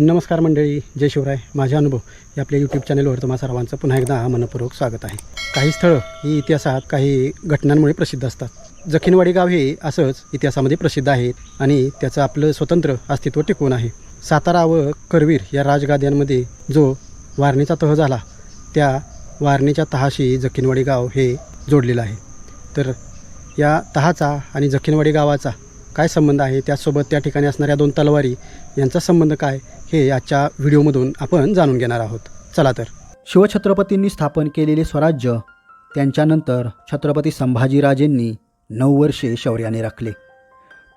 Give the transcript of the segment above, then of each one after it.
नमस्कार मंडळी जय शिवराय. माझे अनुभव या आपल्या यूट्यूब चॅनलवर तुम्हा सर्वांचं पुन्हा एकदा मनपूर्वक स्वागत आहे. काही स्थळं ही इतिहासात काही घटनांमुळे प्रसिद्ध असतात. जखीनवाडी गाव हे असंच इतिहासामध्ये प्रसिद्ध आहे आणि त्याचं आपलं स्वतंत्र अस्तित्व टिकून आहे. सातारा व करवीर या राजगाद्यांमध्ये जो वारणीचा तह झाला त्या वारणीच्या तहाशी जखीनवाडी गाव हे जोडलेलं आहे. तर या तहाचा आणि जखीनवाडी गावाचा काय संबंध आहे? त्याचसोबत त्या ठिकाणी असणाऱ्या दोन तलवारी यांचा संबंध काय? हे आजच्या व्हिडिओमधून आपण जाणून घेणार आहोत. चला तर. शिवछत्रपतींनी स्थापन केलेले स्वराज्य त्यांच्यानंतर छत्रपती संभाजीराजेंनी नऊ वर्षे शौर्याने राखले.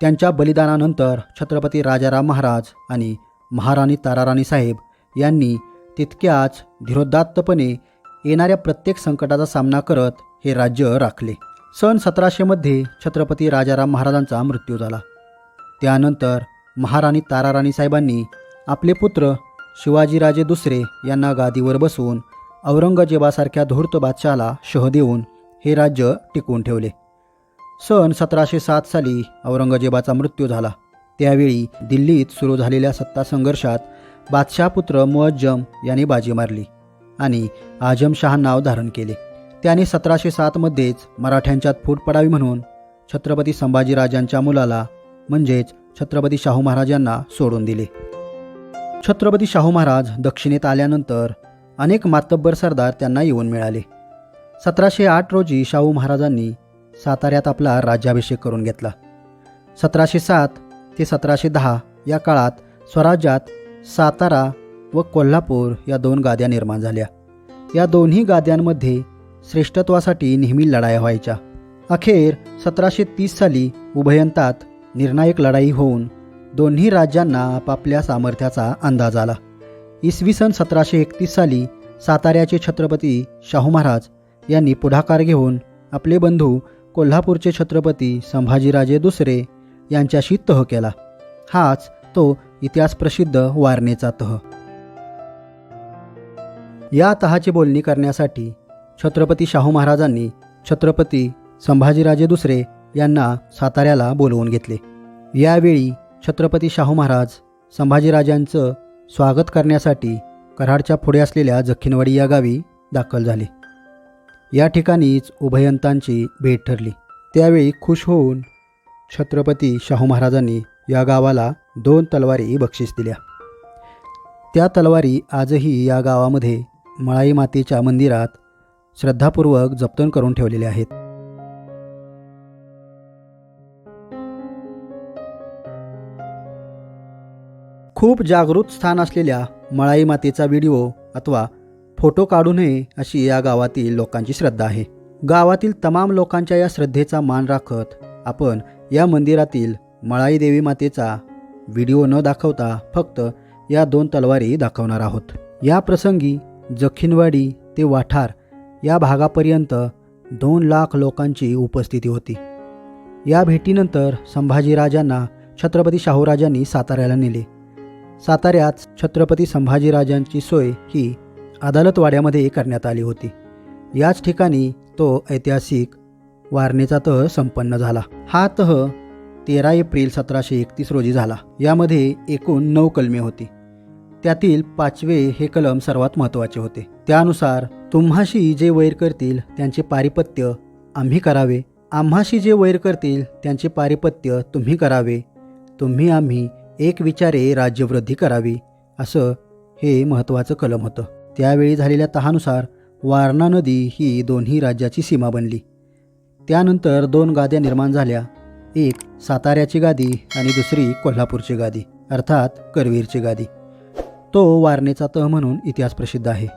त्यांच्या बलिदानानंतर छत्रपती राजाराम महाराज आणि महाराणी ताराराणी साहेब यांनी तितक्याच धीरोदात्तपणे येणाऱ्या प्रत्येक संकटाचा सामना करत हे राज्य राखले. सन सतराशेमध्ये छत्रपती राजाराम महाराजांचा मृत्यू झाला. त्यानंतर महाराणी ताराराणी साहेबांनी आपले पुत्र शिवाजीराजे दुसरे यांना गादीवर बसवून औरंगजेबासारख्या धूर्त बादशहाला शह देऊन हे राज्य टिकवून ठेवले. सन सतराशे सात साली औरंगजेबाचा मृत्यू झाला. त्यावेळी दिल्लीत सुरू झालेल्या सत्ता संघर्षात बादशाहपुत्र मुअज्जम यांनी बाजी मारली आणि आजमशहा नाव धारण केले. त्याने सतराशे सातमध्येच मराठ्यांच्यात फूट पडावी म्हणून छत्रपती संभाजीराजांच्या मुलाला म्हणजेच छत्रपती शाहू महाराजांना सोडून दिले. छत्रपती शाहू महाराज दक्षिणेत आल्यानंतर अनेक मातब्बर सरदार त्यांना येऊन मिळाले. सतराशे आठ रोजी शाहू महाराजांनी साताऱ्यात आपला राज्याभिषेक करून घेतला. सतराशे सात ते सतराशे दहा या काळात स्वराज्यात सातारा व कोल्हापूर या दोन गाद्या निर्माण झाल्या. या दोन्ही गाद्यांमध्ये श्रेष्ठत्वासाठी नेहमी लढाया व्हायच्या. अखेर सतराशे तीस साली उभयंतात निर्णायक लढाई होऊन दोन्ही राज्यांना आपापल्या सामर्थ्याचा अंदाज आला. इसवी सन सतराशे एकतीस साली साताऱ्याचे छत्रपती शाहू महाराज यांनी पुढाकार घेऊन आपले बंधू कोल्हापूरचे छत्रपती संभाजीराजे दुसरे यांच्याशी तह केला. हाच तो इतिहास प्रसिद्ध वारणेचा तह. या तहाची बोलणी करण्यासाठी छत्रपती शाहू महाराजांनी छत्रपती संभाजीराजे दुसरे यांना साताऱ्याला बोलवून घेतले. यावेळी छत्रपती शाहू महाराज संभाजीराजांचं स्वागत करण्यासाठी कराडच्या पुढे असलेल्या जखीनवाडी या गावी दाखल झाले. या ठिकाणीच उभयंतांची भेट ठरली. त्यावेळी खुश होऊन छत्रपती शाहू महाराजांनी या गावाला दोन तलवारी बक्षीस दिल्या. त्या तलवारी आजही या गावामध्ये मळाई मातेच्या मंदिरात श्रद्धापूर्वक जपतन करून ठेवलेले आहेत. खूप जागृत स्थान असलेल्या मळाई मातेचा व्हिडिओ अथवा फोटो काढू नये अशी या गावातील लोकांची श्रद्धा आहे. गावातील तमाम लोकांच्या या श्रद्धेचा मान राखत आपण या मंदिरातील मळाई देवी मातेचा व्हिडिओ न दाखवता फक्त या दोन तलवारी दाखवणार आहोत. या प्रसंगी जखीनवाडी ते वाठार या भागापर्यंत दोन लाख लोकांची उपस्थिती होती. या भेटीनंतर संभाजीराजांना छत्रपती शाहूराजांनी साताऱ्याला नेले. साताऱ्यात छत्रपती संभाजीराजांची सोय ही अदालतवाड्यामध्ये करण्यात आली होती. याच ठिकाणी तो ऐतिहासिक वारणेचा तह संपन्न झाला. हा तह तेरा एप्रिल सतराशे एकतीस रोजी झाला. यामध्ये एकूण नऊ कलमे होती. त्यातील पाचवे हे कलम सर्वात महत्त्वाचे होते. त्यानुसार तुम्हाशी जे वैर करतील त्यांचे पारिपत्य आम्ही करावे. आम्हाशी जे वैर करतील त्यांचे पारिपत्य तुम्ही करावे. तुम्ही आम्ही एक विचारे राज्यवृद्धी करावी असं हे महत्त्वाचं कलम होतं. त्यावेळी झालेल्या तहानुसार वारणा नदी ही दोन्ही राज्याची सीमा बनली. त्यानंतर दोन गाद्या निर्माण झाल्या. एक साताऱ्याची गादी आणि दुसरी कोल्हापूरची गादी अर्थात करवीरची गादी. तो वारणेचा तह म्हणून इतिहास प्रसिद्ध आहे.